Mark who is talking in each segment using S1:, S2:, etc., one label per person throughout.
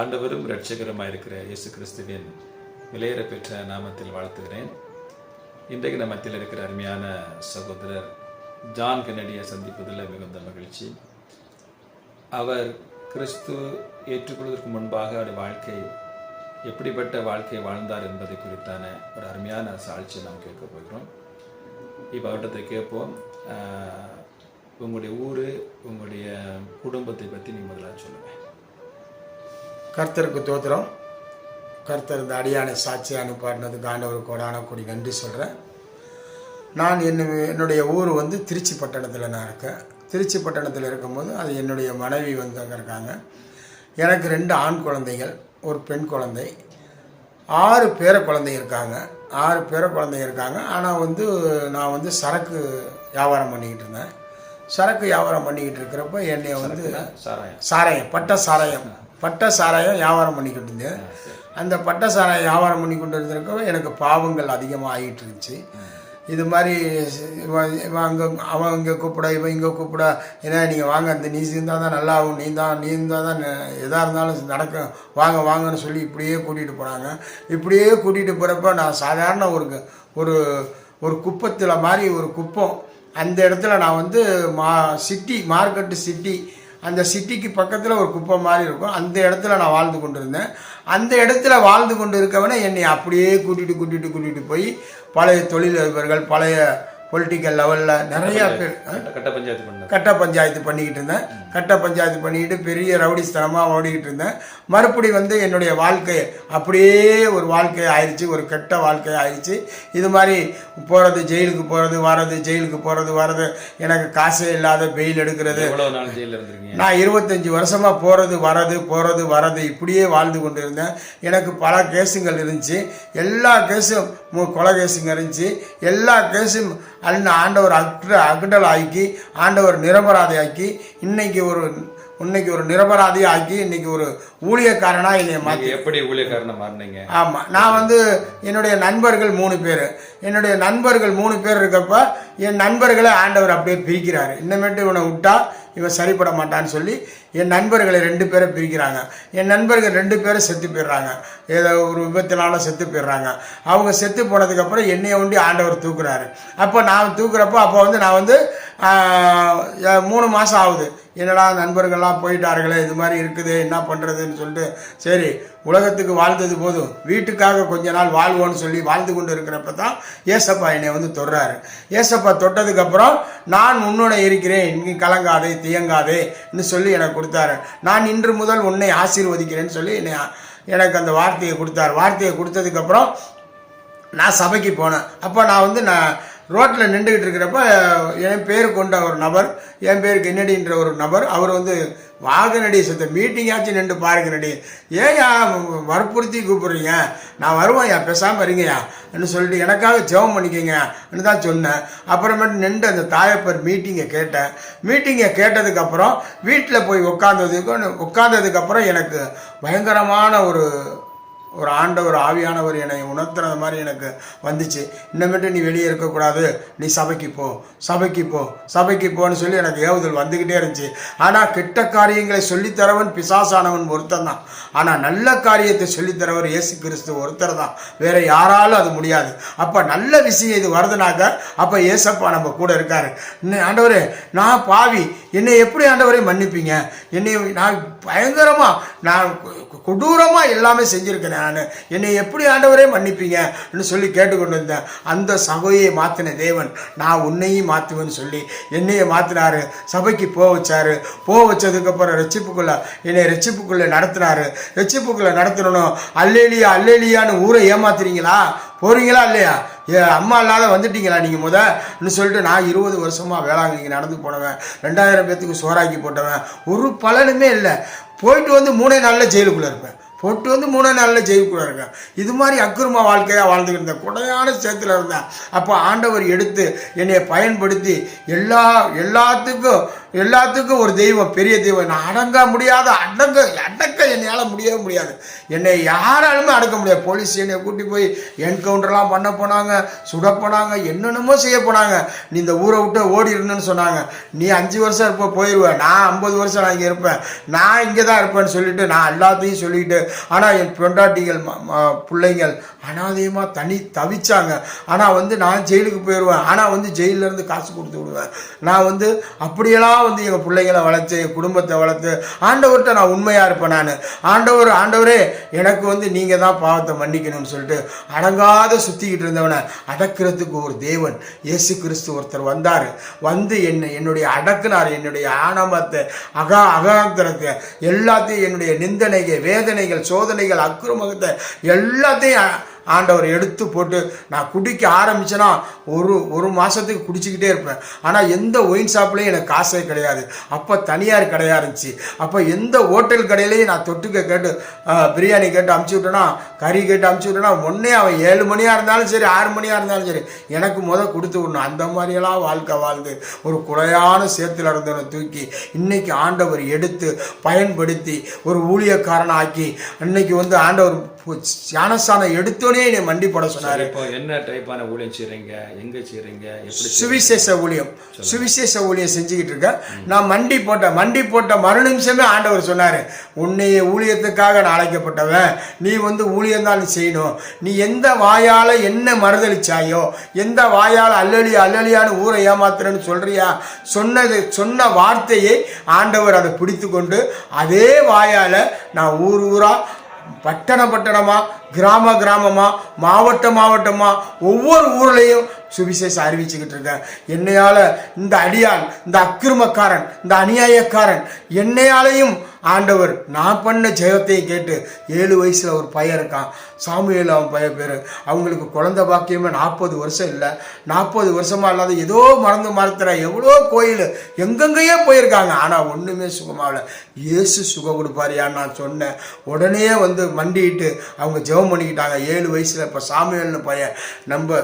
S1: ஆண்டவரும் இரட்சகருமாக இருக்கிற இயேசு கிறிஸ்துவின் விலையேற பெற்ற நாமத்தில் வாழ்த்துகிறேன். இன்றைக்கு நம்ம மத்தியில் இருக்கிற அருமையான சகோதரர் ஜான் கென்னடியை சந்திப்பதில் மிகுந்த மகிழ்ச்சி. அவர் கிறிஸ்து ஏற்றுக்கொள்வதற்கு முன்பாக அவருடைய வாழ்க்கை எப்படிப்பட்ட வாழ்க்கை வாழ்ந்தார் என்பதை குறித்தான ஒரு அருமையான சாட்சியை நாம் கேட்க போகிறோம். இப்போ அவர்கிட்ட கேட்போம். உங்களுடைய ஊர் உங்களுடைய குடும்பத்தை பற்றி நீங்கள் முதலாக சொல்லுங்கள்
S2: கர்த்தருக்கு தோத்திரம். கர்த்தர் இந்த அடியான சாட்சி அனுப்பாடினதுக்கு ஆண்டவர் கோடான கொடி நன்றி சொல்கிறேன் நான் என்ன என்னுடைய ஊர் வந்து திருச்சி பட்டணத்தில் நான் இருக்கேன். திருச்சி பட்டணத்தில் இருக்கும்போது அது என்னுடைய மனைவி வந்து அங்கே இருக்காங்க. எனக்கு ரெண்டு ஆண் குழந்தைகள் ஒரு பெண் குழந்தை. ஆறு பேர குழந்தை இருக்காங்க. ஆறு பேர குழந்தை இருக்காங்க. ஆனால் வந்து நான் வந்து சரக்கு வியாபாரம் பண்ணிக்கிட்டு இருந்தேன். சரக்கு வியாபாரம் பண்ணிக்கிட்டு இருக்கிறப்ப என்னை வந்து
S1: சாராயம்.
S2: சாராயம் பட்ட சாராயம். பட்ட சாராயம் வியாபாரம் பண்ணிக்கிட்டு இருந்தேன் அந்த பட்ட சாராயம் வியாபாரம் பண்ணி கொண்டு இருந்திருக்க எனக்கு பாவங்கள் அதிகமாக ஆகிட்டு இருந்துச்சு இது மாதிரி இவன் அங்கே அவன் இங்கே கூப்பிட இவன் இங்கே கூப்பிட ஏன்னா நீங்கள் வாங்க அந்த நீ சேர்ந்தால் தான் நல்லா ஆகும் நீ தான் நீ இருந்தால் தான் எதாக இருந்தாலும் நடக்கும் வாங்க வாங்கன்னு சொல்லி இப்படியே கூட்டிகிட்டு போனாங்க. இப்படியே கூட்டிகிட்டு போகிறப்ப நான் சாதாரண ஒரு ஒரு ஒரு குப்பத்தில் மாதிரி ஒரு குப்பம். அந்த இடத்துல நான் வந்து மா சிட்டி மார்க்கெட்டு சிட்டி அந்த சிட்டிக்கு பக்கத்தில் ஒரு குப்பை மாதிரி இருக்கும். அந்த இடத்துல நான் வாழ்ந்து கொண்டு இருந்தேன் அந்த இடத்துல வாழ்ந்து கொண்டு இருக்கவனை என்னை அப்படியே கூட்டிகிட்டு கூட்டிகிட்டு கூட்டிகிட்டு போய் பழைய தொழிலதிபர்கள் பழைய பொலிட்டிக்கல் லெவலில் நிறையா பேர்
S1: கட்ட- பஞ்சாயத்து பண்ணது.
S2: கட்ட பஞ்சாயத்து பண்ணிக்கிட்டு இருந்தேன். கட்ட பஞ்சாயத்து பண்ணிக்கிட்டு பெரிய ரவுடிஸ்தனமாக ஓடிக்கிட்டு இருந்தேன். மறுபடி வந்து என்னுடைய வாழ்க்கை அப்படியே ஒரு வாழ்க்கை ஆயிடுச்சு ஒரு கெட்ட வாழ்க்கை ஆயிடுச்சு இது மாதிரி போகிறது ஜெயிலுக்கு போகிறது வர்றது ஜெயிலுக்கு போகிறது வர்றது எனக்கு காசே இல்லாத பெயில் எடுக்கிறது. நான் இருபத்தஞ்சி வருஷமாக போகிறது வரது போகிறது வரது இப்படியே வாழ்ந்து கொண்டு இருந்தேன் எனக்கு பல கேஸுங்கள் இருந்துச்சு. எல்லா கேஸும் கொலை கேஸுங்க இருந்துச்சு. எல்லா கேஸும் அண்ணா ஆண்டவர் அக்ட அகடல் ஆக்கி ஆண்டவர் நிரபராதி ஆக்கி இன்னைக்கு ஒரு இன்னைக்கு ஒரு நிரபராதி ஆக்கி இன்னைக்கு ஒரு ஊழியக்காரனாக என்னை மாற்றி
S1: எப்படி ஊழியக்காரனை மாறினீங்க?
S2: ஆமாம் நான் வந்து என்னுடைய நண்பர்கள் மூணு பேர். என்னுடைய நண்பர்கள் மூணு பேர் இருக்கப்ப என் நண்பர்களை ஆண்டவர் அப்படியே பிரிக்கிறாரு. இன்னமேட்டு இவனை விட்டா இவன் சரிப்பட மாட்டான்னு சொல்லி என் நண்பர்களை ரெண்டு பேரை பிரிக்கிறாங்க. என் நண்பர்கள் ரெண்டு பேரும் செத்து போயிடுறாங்க. ஏதோ ஒரு விபத்தினால செத்து போயிடுறாங்க. அவங்க செத்து போனதுக்கப்புறம் என்னைய ஒண்டி ஆண்டவர் தூக்குறாரு. அப்போ நான் தூக்குறப்போ அப்போ வந்து நான் வந்து மூணு மாதம் ஆகுது. என்னடா நண்பர்கள்லாம் போயிட்டார்களே இது மாதிரி இருக்குது என்ன பண்ணுறதுன்னு சொல்லிட்டு சரி உலகத்துக்கு வாழ்ந்தது போதும் வீட்டுக்காக கொஞ்ச நாள் வாழ்வோன்னு சொல்லி வாழ்ந்து கொண்டு இருக்கிறப்ப தான் ஏசப்பா என்னை வந்து தொடுறாரு. ஏசப்பா தொட்டதுக்கப்புறம் நான் உன்னோட இருக்கிறேன் இங்கே கலங்காதே தியங்காதேன்னு சொல்லி எனக்கு கொடுத்தாரு. நான் இன்று முதல் உன்னை ஆசீர்வதிக்கிறேன்னு சொல்லி என்னை எனக்கு அந்த வார்த்தையை கொடுத்தாரு. வார்த்தையை கொடுத்ததுக்கப்புறம் நான் சபைக்கு போனேன். அப்போ நான் வந்து நான் ரோட்டில் நின்றுக்கிட்டு இருக்கிறப்ப என் பேர் கொண்ட ஒரு நபர் என் பேர் கென்னடின்ற ஒரு நபர் அவர் வந்து வாகனடி சுத்த மீட்டிங்காச்சும் நின்று பாருங்கடி ஏயா வற்புறுத்தி கூப்பிட்றீங்க. நான் வருவேன் யா பேசாமல் இருங்கய்யா ன்னு சொல்லிட்டு எனக்காக ஜெபம் பண்ணிக்கங்கன்னு தான் சொன்னேன். அப்புறமேட்டு நின்று அந்த தாயப்பர் மீட்டிங்கை கேட்டேன். மீட்டிங்கை கேட்டதுக்கப்புறம் வீட்டில் போய் உட்காந்ததுக்கு உட்காந்ததுக்கப்புறம் எனக்கு பயங்கரமான ஒரு ஒரு ஆண்டவர் ஆவியானவர் என்னை உணர்த்துறது மாதிரி எனக்கு வந்துச்சு. இன்னமேட்டு நீ வெளியே இருக்கக்கூடாது. நீ சபைக்கு போ சபைக்கு போ சபைக்கு போன்னு சொல்லி எனக்கு ஏவுதல் வந்துக்கிட்டே இருந்துச்சு. ஆனால் கெட்ட காரியங்களை சொல்லித்தரவன் பிசாசானவன் ஒருத்தன் தான். ஆனால் நல்ல காரியத்தை சொல்லித்தரவர் இயேசு கிறிஸ்து ஒருத்தர் தான். வேற யாராலும் அது முடியாது. அப்போ நல்ல விஷயம் இது வருதுனாக்க அப்போ ஏசப்பா நம்ம கூட இருக்காரு. ஆண்டவரே நான் பாவி. என்னை எப்படி ஆண்டவரை மன்னிப்பீங்க? என்னை நான் பயங்கரமாக நான் கொடூரமாக எல்லாமே செஞ்சுருக்கேன் நான். என்னை எப்படி ஆண்டவரே மன்னிப்பீங்கன்னு சொல்லி கேட்டுக்கொண்டு இருந்தேன் அந்த சபையை மாற்றின தேவன் நான் உன்னையும் மாற்றுவேன்னு சொல்லி என்னையை மாற்றினாரு சபைக்கு போக வச்சாரு. போக வச்சதுக்கப்புறம் ரட்சிப்புக்குள்ளே என்னை ரட்சிப்புக்குள்ளே நடத்தினாரு. ரட்சிப்புக்குள்ளே நடத்தணும் அல்லேலியா அல்லேலியான்னு ஊரை ஏமாத்துறீங்களா? போறீங்களா இல்லையா? ஏ அம்மா இல்லாத வந்துட்டீங்களா நீங்கள் முதன்னு சொல்லிட்டு நான் இருபது வருஷமாக வேளாங்கண்ணிக்கு நடந்து போனவன் ரெண்டாயிரம் பேத்துக்கு சோறாக்கி போட்டவன் ஒரு பலனுமே இல்லை. போயிட்டு வந்து மூணே நாளில் ஜெயிலுக்குள்ளே இருப்பேன். போட்டு வந்து மூணு நாளில் ஜெயிலுக்குள்ளே இருக்கேன் இது மாதிரி அக்குருமா வாழ்க்கையாக வாழ்ந்துக்கிட்டு இருந்தேன் குடையான சேத்துல இருந்தேன் அப்போ ஆண்டவர் எடுத்து என்னை பயன்படுத்தி எல்லா எல்லாத்துக்கும் எல்லாத்துக்கும் ஒரு தெய்வம் பெரிய தெய்வம். நான் அடங்க முடியாத அடங்க அடக்க என்னையால் முடியவே முடியாது. என்னை யாராலுமே அடக்க முடியாது. போலீஸ் என்னை கூட்டி போய் என்கவுண்டர்லாம் பண்ண போனாங்க சுட போனாங்க என்னென்னமோ செய்ய போனாங்க. நீ இந்த ஊரை விட்டு ஓடிடணும்னு சொன்னாங்க. நீ அஞ்சு வருஷம் இருப்ப போயிடுவ நான் ஐம்பது வருஷம் நான் இங்கே இருப்பேன். நான் இங்கே தான் இருப்பேன்னு சொல்லிட்டு நான் எல்லாத்தையும் சொல்லிட்டு ஆனால் என் பொண்டாட்டிகள் ம- பிள்ளைங்கள் அனாதையமாக தனி தவிச்சாங்க. ஆனால் வந்து நான் ஜெயிலுக்கு போயிடுவேன் ஆனால் வந்து ஜெயிலிருந்து இருந்து காசு கொடுத்து விடுவேன். நான் வந்து அப்படியெல்லாம் வந்து எங்கள் பிள்ளைங்களை வளர்த்து என் குடும்பத்தை வளர்த்து ஆண்டவர்கிட்ட நான் உண்மையாக இருப்பேன் நான். ஆண்டவர் ஆண்டவரே எனக்கு வந்து நீங்கள் தான் பாவத்தை மன்னிக்கணும்னு சொல்லிட்டு அடங்காத சுற்றிக்கிட்டு இருந்தவனை அடக்கிறதுக்கு ஒரு தேவன். இயேசு கிறிஸ்து ஒருத்தர் வந்தார். வந்து என்னை என்னுடைய அடக்குனார். என்னுடைய ஆணவத்தை அகா அகாந்தரத்தை எல்லாத்தையும் என்னுடைய நிந்தனைகள் வேதனைகள் சோதனைகள் அக்கிரமத்தை எல்லாத்தையும் ஆண்டவர் எடுத்து போட்டு நான் குடிக்க ஆரம்பிச்சேன்னா ஒரு ஒரு மாதத்துக்கு குடிச்சிக்கிட்டே இருப்பேன். ஆனால் எந்த ஒயின் ஷாப்லேயும் எனக்கு காசே கிடையாது. அப்போ தனியார் கடையாக இருந்துச்சு. அப்போ எந்த ஹோட்டல் கடையிலையும் நான் தொட்டுக்க கேட்டு பிரியாணி கேட்டு அமுச்சு விட்டேன்னா கறி கேட்டு அமுச்சு விட்டேன்னா ஒன்றே அவன் ஏழு மணியாக இருந்தாலும் சரி ஆறு மணியாக இருந்தாலும் சரி எனக்கு முத கொடுத்து விடணும். அந்த மாதிரியெல்லாம் வாழ்க்கை வாழ்ந்து ஒரு குறையான சேத்துல இருந்தவனை தூக்கி இன்னைக்கு ஆண்டவர் எடுத்து பயன்படுத்தி ஒரு ஊழியக்காரனாக்கி இன்னைக்கு வந்து ஆண்டவர் ஞானஸ்தானம் எடுத்தோடனே என்னை மண்டி போட சொன்னார்.
S1: இப்போ என்ன டைப்பான ஊழியம் செய்றீங்க? எங்க எப்படி செய்றீங்க?
S2: சுவிசேஷ ஊழியம். சுவிசேஷ ஊழியம் செஞ்சுக்கிட்டு இருக்கேன். நான் மண்டி போட்டேன் மண்டி போட்ட மறு நிமிஷமே ஆண்டவர் சொன்னார் உன்னைய ஊழியத்துக்காக நான் அழைக்கப்பட்டவன். நீ வந்து ஊழியம் தான் நீ செய்யணும். நீ எந்த வாயால் என்ன மறுதளிச்சாயோ எந்த வாயால் அல்லலி அல்லலியான்னு ஊரை ஏமாத்துறேன்னு சொல்றியா? சொன்னது சொன்ன வார்த்தையை ஆண்டவர் அதை பிடித்து கொண்டு அதே வாயால் நான் ஊர் ஊரா பட்டண பட்டணமாக கிராம கிராமமாக மாவட்ட மாவட்டமாக ஒவ்வொரு ஊர்லேயும் சுவிசேஷம் அறிவிச்சுக்கிட்டு இருக்கேன் என்னையால இந்த அடியான் இந்த அக்கிரமக்காரன் இந்த அநியாயக்காரன் என்னையாலையும் ஆண்டவர் நான் பண்ண ஜெயத்தை கேட்டு ஏழு வயசுல ஒரு பையன் இருக்கான். சாமியில் அவன் பையன் பேர். அவங்களுக்கு குழந்த பாக்கியமே நாற்பது வருஷம் இல்லை. நாற்பது வருஷமா இல்லாத ஏதோ மறந்து மறத்துற எவ்வளோ கோயில் எங்கெங்கேயே போயிருக்காங்க. ஆனால் ஒன்றுமே சுகமாகல இயேசு சுகம் கொடுப்பாரியான்னு நான் சொன்னேன். உடனே வந்து மண்டிட்டு அவங்க ஜெபம் பண்ணிக்கிட்டாங்க. ஏழு வயசில் இப்போ சாமியல்னு பையன் நம்ம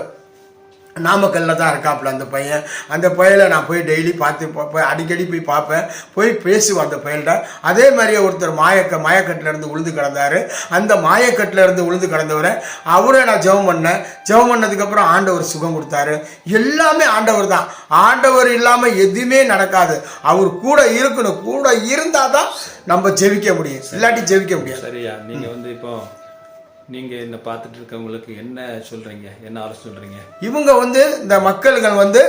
S2: நாமக்கல்ல தான் இருக்காப்புல அந்த பையன். அந்த பையலை நான் போய் டெய்லி பார்த்து பார்ப்பேன் அடிக்கடி போய் பார்ப்பேன். போய் பேசுவேன் அந்த பையல்கிட்ட அதே மாதிரியே ஒருத்தர் மாயக்க மாயக்கட்டிலேருந்து உழுந்து உளுந்து கிடந்தாரு. அந்த மாயக்கட்டிலேருந்து உழுந்து உளுந்து கிடந்தவரை அவரை நான் ஜெபம் பண்ணேன் ஜெபம் பண்ணதுக்கப்புறம் ஆண்டவர் சுகம் கொடுத்தாரு. எல்லாமே ஆண்டவர் தான். ஆண்டவர் இல்லாமல் எதுவுமே நடக்காது. அவர் கூட இருக்கணும். கூட இருந்தால் தான் நம்ம ஜெபிக்க முடியும். இல்லாட்டி ஜெபிக்க முடியாது.
S1: சரியா. நீங்கள் வந்து இப்போ நீங்க என்ன பார்த்துட்டு இருக்கவங்களுக்கு என்ன சொல்றீங்க? என்ன ஆலோசனை சொல்றீங்க?
S2: இவங்க வந்து இந்த மக்கள்கள் வந்து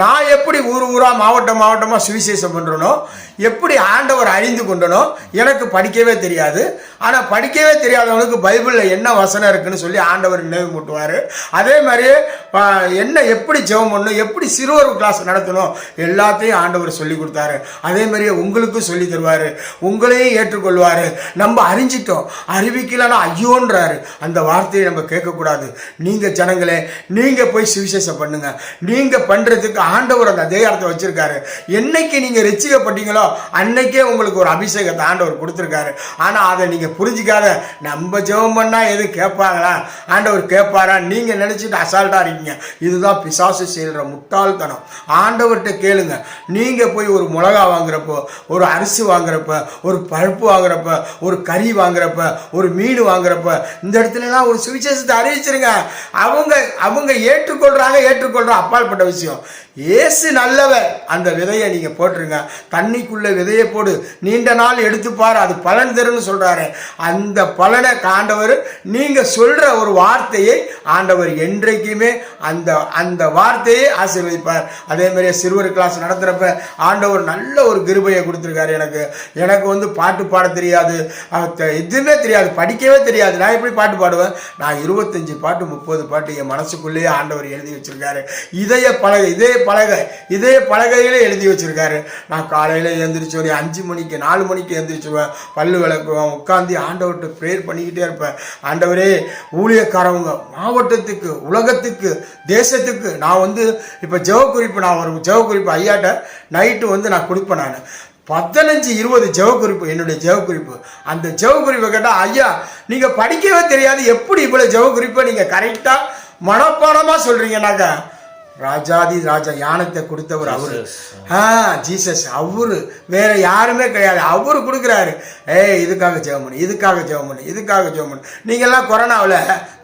S2: நான் எப்படி ஊர் ஊரா மாவட்டம் மாவட்டமாக சுவிசேஷம் பண்ணுறனோ எப்படி ஆண்டவர் அறிந்து கொண்டனோ எனக்கு படிக்கவே தெரியாது. ஆனால் படிக்கவே தெரியாதவங்களுக்கு பைபிளில் என்ன வசனம் இருக்குன்னு சொல்லி ஆண்டவர் நினைவு மூட்டுவார். அதே மாதிரியே என்ன எப்படி ஜெபம் பண்ணணும் எப்படி சிறுவர் கிளாஸ் நடத்தணும் எல்லாத்தையும் ஆண்டவர் சொல்லி கொடுத்தாரு. அதே மாதிரியே உங்களுக்கும் சொல்லி தருவார். உங்களையும் ஏற்றுக்கொள்வார். நம்ம அறிஞ்சிட்டோம். அறிவிக்கலைன்னா ஐயோன்றாரு. அந்த வார்த்தையை நம்ம கேட்கக்கூடாது. நீங்கள் ஜனங்களே நீங்கள் போய் சுவிசேஷம் பண்ணுங்க. நீங்கள் பண்ணுறதுக்கு ஆண்டவர் அந்த அதிகாரத்தை வச்சிருக்காரு. என்னைக்கு நீங்கள் ரசிக்கப்பட்டீங்களோ அன்னைக்கே உங்களுக்கு ஒரு அபிஷேகத்தை ஆண்டவர் கொடுத்துருக்காரு. ஆனால் அதை நீங்கள் புரிஞ்சிக்காத நம்ம ஜெபம் பண்ணால் எது கேட்பாங்களா? ஆண்டவர் கேட்பாரா? நீங்கள் நினச்சிட்டு அசால்ட்டாக இருக்கீங்க. இதுதான் பிசாசு செய்கிற முட்டாள்தனம். ஆண்டவர்கிட்ட கேளுங்க. நீங்கள் போய் ஒரு மிளகா வாங்குறப்போ ஒரு அரிசி வாங்குறப்ப ஒரு பருப்பு வாங்குறப்ப ஒரு கறி வாங்குறப்ப ஒரு மீன் வாங்குறப்ப இந்த இடத்துலலாம் ஒரு சுவிசேஷத்தை அறிவிச்சிருங்க. அவங்க அவங்க ஏற்றுக்கொள்கிறாங்க ஏற்றுக்கொள்ற. அப்பாற்பட்ட விஷயம். இயேசு நல்லவர். அந்த விதையை நீங்கள் போட்டுருங்க. தண்ணிக்குள்ளே விதையை போடு. நீண்ட நாள் எடுத்துப்பார் அது பலன் தரும்னு சொல்கிறாரு அந்த பலனை ஆண்டவர் நீங்கள் சொல்கிற ஒரு வார்த்தையை ஆண்டவர் என்றைக்குமே அந்த அந்த வார்த்தையை ஆசீர்வதிப்பார். அதே மாதிரியே சிறுவர் கிளாஸ் நடத்துகிறப்ப ஆண்டவர் நல்ல ஒரு கிருபையை கொடுத்துருக்காரு எனக்கு. எனக்கு வந்து பாட்டு பாட தெரியாது. எதுவுமே தெரியாது. படிக்கவே தெரியாது. நான் எப்படி பாட்டு பாடுவேன். நான் இருபத்தஞ்சு பாட்டு முப்பது பாட்டு என் மனசுக்குள்ளேயே ஆண்டவர் எழுதி வச்சிருக்காரு. இதய பலகை இதே பலகை இதே பலகையிலே எழுதி வச்சிருக்காரு. நான் காலையில் எழுந்திரிச்சு ஒரு அஞ்சு மணிக்கு நாலு மணிக்கு எழுந்திரிச்சுவேன் பல்லு விளக்குவேன். உட்காந்து ஆண்டவர்கிட்ட ப்ரேயர் பண்ணிக்கிட்டே இருப்பேன். ஆண்டவரே ஊழியக்காரவங்க மாவட்டத்துக்கு உலகத்துக்கு தேசத்துக்கு நான் வந்து இப்போ ஜெவ குறிப்பு நான் ஒரு ஜெவ குறிப்பு ஐயாட்ட நைட்டு வந்து நான் கொடுப்பேன் நான். பதினஞ்சு இருபது ஜெவ குறிப்பு என்னுடைய ஜெவ குறிப்பு அந்த ஜெவ குறிப்பை கேட்டால் ஐயா நீங்கள் படிக்கவே தெரியாது. எப்படி இவ்வளோ ஜெவ குறிப்பை நீங்கள் கரெக்டாக மனப்பாடமாக சொல்கிறீங்கன்னாக்கா ராஜாதி ராஜா யானத்தை கொடுத்தவர் அவரு. ஆ ஜீசஸ் அவரு. வேற யாருமே கிடையாது. அவரு கொடுக்குறாரு. ஏய் இதுக்காக ஜெபம் பண்ணு இதுக்காக ஜெபம் பண்ணு இதுக்காக ஜெபம் பண்ணு. நீங்கெல்லாம் கொரோனாவில்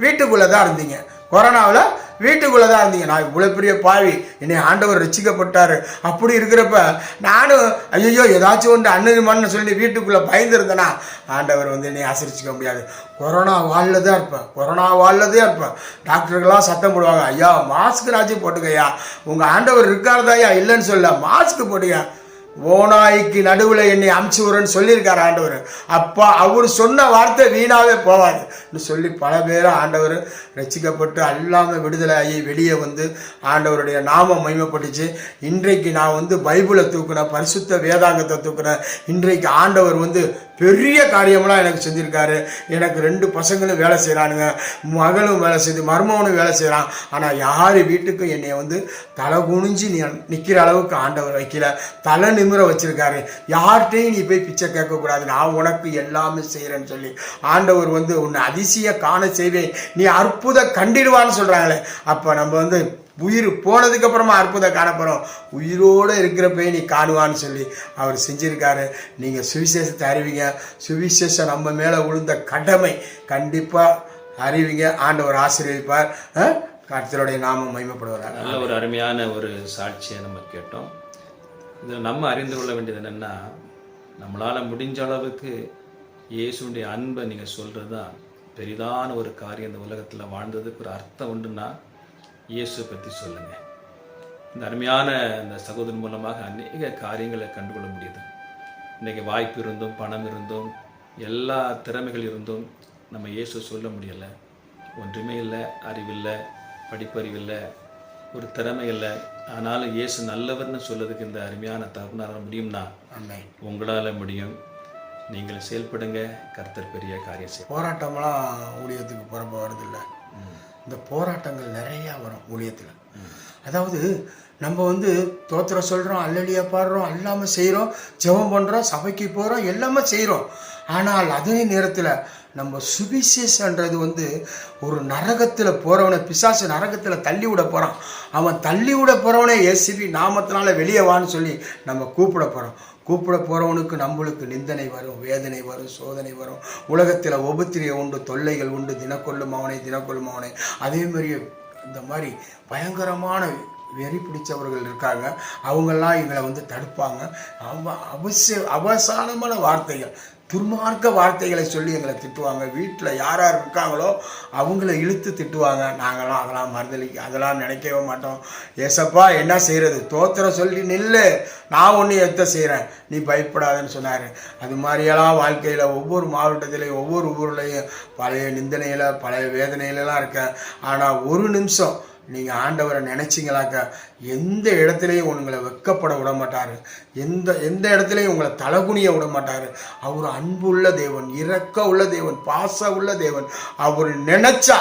S2: வீட்டுக்குள்ளே தான் இருந்தீங்க. கொரோனாவில் வீட்டுக்குள்ளே தான் இருந்தீங்க. நான் இவ்வளோ பெரிய பாவி. என்னை ஆண்டவர் ரசிக்கப்பட்டார் அப்படி இருக்கிறப்ப நானும் ஐயோ ஏதாச்சும் ஒன்று அண்ணன் சொல்லி வீட்டுக்குள்ளே பயந்துருந்தேனா ஆண்டவர் வந்து என்னை ஆசிரிச்சிக்க முடியாது. கொரோனா வாழில் தான் இருப்பேன். கொரோனா வாழில் தான் இருப்பேன். டாக்டர்கள்லாம் சத்தம் போடுவாங்க ஐயா மாஸ்க் ராஜி போட்டுக்கய்யா. உங்கள் ஆண்டவர் இருக்காரதாயா இல்லைன்னு சொல்ல மாஸ்க் போட்டுங்க ஓநாய்க்கு நடுவில் என்னை அமுச்சு விடுறேன்னு சொல்லியிருக்கார் ஆண்டவர். அப்பா அவர் சொன்ன வார்த்தை வீணாகவே போவாது சொல்லி பல பேர் ஆண்டவர் ரசிக்கப்பட்டு அல்லாமல் விடுதலை ஆகி வெளியே வந்து ஆண்டவருடைய நாமம் மகிமைப்பட்டுச்சு. இன்றைக்கு நான் வந்து பைபிளை தூக்குனேன் பரிசுத்த வேதாங்கத்தை தூக்குனேன். இன்றைக்கு ஆண்டவர் வந்து பெரிய காரியமெல்லாம் எனக்கு செஞ்சுருக்காரு. எனக்கு ரெண்டு பசங்களும் வேலை செய்கிறானுங்க மகளும் வேலை செய்து மருமகனும் வேலை செய்கிறான் ஆனால் யார் வீட்டுக்கும் என்னை வந்து தலை குனிஞ்சு நீ நிற்கிற அளவுக்கு ஆண்டவர் வைக்கல. தலை நிமிர வச்சுருக்காரு. யார்கிட்டையும் நீ போய் பிச்சை கேட்கக்கூடாது. நான் உனக்கு எல்லாமே செய்கிறேன்னு சொல்லி ஆண்டவர் வந்து உன்னை அதிசய காண செய்வேன். நீ அற்புத கண்டிடுவான்னு சொல்கிறாங்களே அப்போ நம்ம வந்து உயிர் போனதுக்கு அப்புறமா அற்புதம் காணப்போகிறோம் உயிரோடு இருக்கிறப்பே நீ காணுவான்னு சொல்லி அவர் செஞ்சிருக்காரு. நீங்கள் சுவிசேஷத்தை அறிவிங்க. சுவிசேஷம் நம்ம மேலே விழுந்த கடமை கண்டிப்பாக அறிவிங்க. ஆண்டவர் ஆசீர்வதிப்பார். கருத்தருடைய நாமம் மகிமைப்படுவார்.
S1: நல்ல ஒரு அருமையான ஒரு சாட்சியை நம்ம கேட்டோம். இதில் நம்ம அறிந்து கொள்ள வேண்டியது என்னென்னா நம்மளால் முடிஞ்ச அளவுக்கு இயேசுடைய அன்பை நீங்கள் சொல்கிறது தான் பெரிதான ஒரு காரியம். இந்த உலகத்தில் வாழ்ந்ததுக்கு ஒரு அர்த்தம் உண்டுன்னா இயேசுவை பற்றி சொல்லுங்கள் இந்த அருமையான இந்த சகோதரன் மூலமாக அநேக காரியங்களை கண்டுகொள்ள முடியுது. இன்றைக்கி வாய்ப்பு இருந்தும் பணம் இருந்தும் எல்லா திறமைகள் இருந்தும் நம்ம இயேசு சொல்ல முடியலை. ஒன்றுமே இல்லை அறிவில்லை படிப்பறிவு இல்லை ஒரு திறமை இல்லை. ஆனாலும் இயேசு நல்லவர்னு சொல்லதுக்கு இந்த அருமையான தருணால முடியும்னா உங்களால் முடியும். நீங்கள் செயல்படுங்க. கர்த்தர் பெரிய காரியம் செய்யும்
S2: போராட்டம்லாம் ஊழியத்துக்கு பிறப்ப வருதில்ல இந்த போராட்டங்கள் நிறையா வரும் ஊழியத்தில். அதாவது நம்ம வந்து தோத்திர சொல்கிறோம் அல்லலியா பாடுறோம் எல்லாமே செய்கிறோம் ஜெபம் பண்ணுறோம் சபைக்கு போகிறோம் எல்லாமே செய்கிறோம் ஆனால் அதே நேரத்தில் நம்ம சுவிசேஷன்றது வந்து ஒரு நரகத்தில் போகிறவனை பிசாசு நரகத்தில் தள்ளி விட போகிறான் அவன் தள்ளி விட போகிறவனே ஏசிபி நாமத்தினால வெளியே வான்னு சொல்லி நம்ம கூப்பிட போகிறோம் கூப்பிட போகிறவனுக்கு நம்மளுக்கு நிந்தனை வரும் வேதனை வரும் சோதனை வரும். உலகத்தில் உபத்திரிய உண்டு தொல்லைகள் உண்டு தினக்கொள்ளும் அவனை தினக்கொள்ளும் அவனை. அதே மாதிரியே இந்த மாதிரி பயங்கரமான வெறி பிடிச்சவர்கள் இருக்காங்க. அவங்கெல்லாம் எங்களை வந்து தடுப்பாங்க. அவ அவசிய அவசானமான வார்த்தைகள். துர்மார்க்க வார்த்தைகளை சொல்லி எங்களை திட்டுவாங்க. வீட்டில் யார் யார் இருக்காங்களோ அவங்கள இழுத்து திட்டுவாங்க. நாங்களாம் அதெல்லாம் மறுதளிக்க அதெல்லாம் நினைக்கவே மாட்டோம். ஏசப்பா என்ன செய்கிறது தோத்திர சொல்லி நில்லு. நான் ஒன்று எத்த செய்கிறேன் நீ பயப்படாதன்னு சொன்னார். அது மாதிரியெல்லாம் வாழ்க்கையில் ஒவ்வொரு மாவட்டத்திலையும் ஒவ்வொரு ஊர்லேயும் பழைய நிந்தனையில் பழைய வேதனையிலலாம் இருக்கேன். ஆனால் ஒரு நிமிஷம் நீங்கள் ஆண்டவரை நினச்சிங்களாக்க எந்த இடத்துலையும் உங்களை வெக்கப்பட விட மாட்டார் எந்த எந்த இடத்துலையும் உங்களை தலகுனிய விட மாட்டார் அவர் அன்புள்ள தேவன் இறக்க உள்ள தேவன் பாச உள்ள தேவன். அவர் நினைச்சா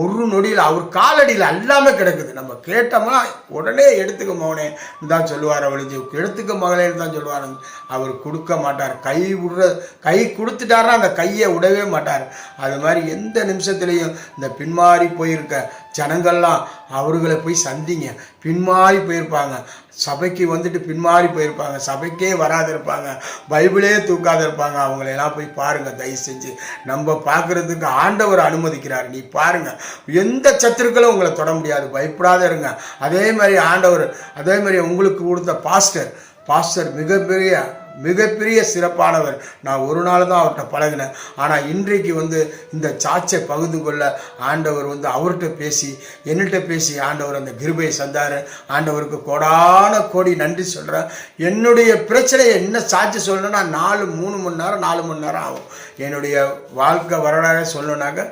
S2: ஒரு நொடியில் அவர் காலடியில் எல்லாமே கிடக்குது. நம்ம கேட்டோம்னா உடனே எடுத்துக்க மகனே தான் சொல்லுவார் அவளுக்கு. எடுத்துக்க மகளேன்னு தான் சொல்லுவார். அவர் கொடுக்க மாட்டார். கை விடுற கை கொடுத்துட்டாருன்னா அந்த கையை விடவே மாட்டார். அது மாதிரி எந்த நிமிஷத்துலேயும் இந்த பின்மாறி போயிருக்க ஜனங்கள்லாம் அவர்களை போய் சந்திங்க. பின்மாறி போயிருப்பாங்க. சபைக்கு வந்துட்டு பின்மாறி போயிருப்பாங்க. சபைக்கே வராது இருப்பாங்க. பைபிளே தூக்காத இருப்பாங்க. அவங்களையெல்லாம் போய் பாருங்கள் தயவு செஞ்சு. நம்ம பார்க்குறதுக்கு ஆண்டவர் அனுமதிக்கிறார். நீ பாருங்க. எந்த சத்துருக்களும் உங்களை தொட முடியாது. பயப்படாத இருங்க. அதே மாதிரி ஆண்டவர் அதே மாதிரி உங்களுக்கு கொடுத்த பாஸ்டர். பாஸ்டர் மிகப்பெரிய மிகப்பெரிய சிறப்பானவர். நான் ஒரு நாள் தான் அவர்கிட்ட பழகினேன். ஆனால் இன்றைக்கு வந்து இந்த சாட்சை பகுந்து கொள்ள ஆண்டவர் வந்து அவர்கிட்ட பேசி என்னிட்ட பேசி ஆண்டவர் அந்த கிருபையை சந்தார் ஆண்டவருக்கு கோடான கோடி நன்றி சொல்கிறேன் என்னுடைய பிரச்சனையை என்ன சாட்சி சொல்லணும்னா நாலு மூணு மணி நேரம் நாலு மணி நேரம் ஆகும். என்னுடைய வாழ்க்கை வரலாறு சொல்லணுன்னாக்க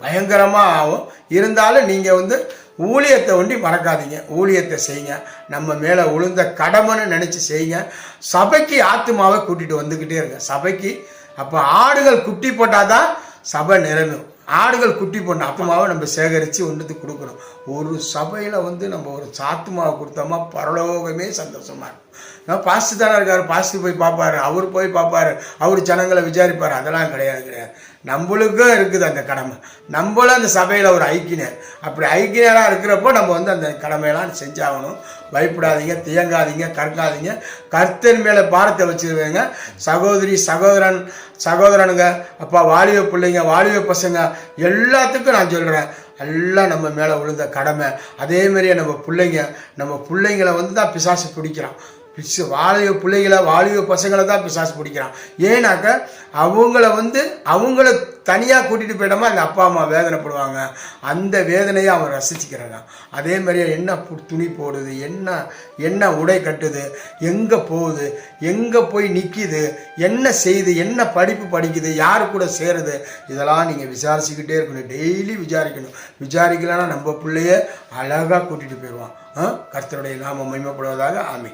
S2: பயங்கரமாக ஆகும். இருந்தாலும் நீங்கள் வந்து ஊழியத்தை ஒண்டி மறக்காதீங்க. ஊழியத்தை செய்யுங்க. நம்ம மேலே விழுந்த கடமைன்னு நினச்சி செய்யுங்க. சபைக்கு ஆத்துமாவை கூட்டிகிட்டு வந்துக்கிட்டே இருங்க. சபைக்கு அப்போ ஆடுகள் குட்டி போட்டால் தான் சபை நிரம்பும். ஆடுகள் குட்டி போட்ட ஆத்மாவை நம்ம சேகரித்து ஒன்றுத்துக்கு கொடுக்கணும். ஒரு சபையில் வந்து நம்ம ஒரு சாத்துமாவை கொடுத்தோமா பரலோகமே சந்தோஷமாக இருக்கும். நான் பாஸ்ட் தானே இருக்காரு போய் பார்ப்பாரு அவர் போய் பார்ப்பாரு அவர் ஜனங்களை விசாரிப்பார். அதெல்லாம் கிடையாது கிடையாது. நம்மளுக்கும் இருக்குது அந்த கடமை. நம்மளும் அந்த சபையில் ஒரு ஐக்கியர் அப்படி ஐக்கியராக இருக்கிறப்போ நம்ம வந்து அந்த கடமையெல்லாம் செஞ்சாகணும். பயப்படாதீங்க தியங்காதீங்க கற்காதீங்க. கர்த்தன் மேலே பாரத்தை வச்சுருவேங்க சகோதரி சகோதரன் சகோதரனுங்க அப்பா வாலிப பிள்ளைங்க வாலிப பசங்க எல்லாத்துக்கும் நான் சொல்கிறேன் எல்லாம் நம்ம மேலே விழுந்த கடமை. அதே மாதிரியே நம்ம பிள்ளைங்க நம்ம பிள்ளைங்களை வந்து தான் பிசாசு பிடிக்கிறான். பிசு வாலிப பிள்ளைகளை வாலிப பசங்களை தான் பிசாசு பிடிக்கிறான். ஏன்னாக்க அவங்கள வந்து அவங்கள தனியாக கூட்டிகிட்டு போயிடாமல் அந்த அப்பா அம்மா வேதனைப்படுவாங்க. அந்த வேதனையை அவன் ரசிச்சுக்கிறாங்க அதே மாதிரியே என்ன துணி போடுது என்ன என்ன உடை கட்டுது எங்கே போகுது எங்கே போய் நிற்கிது என்ன செய்யுது என்ன படிப்பு படிக்குது யார் கூட சேருது இதெல்லாம் நீங்கள் விசாரிச்சுக்கிட்டே இருக்கணும். டெய்லி விசாரிக்கணும். விசாரிக்கலைன்னா நம்ம பிள்ளைய அழகாக கூட்டிகிட்டு போயிடுவான். கர்த்தருடைய நாம மகிமைப்படுவதாக. ஆமை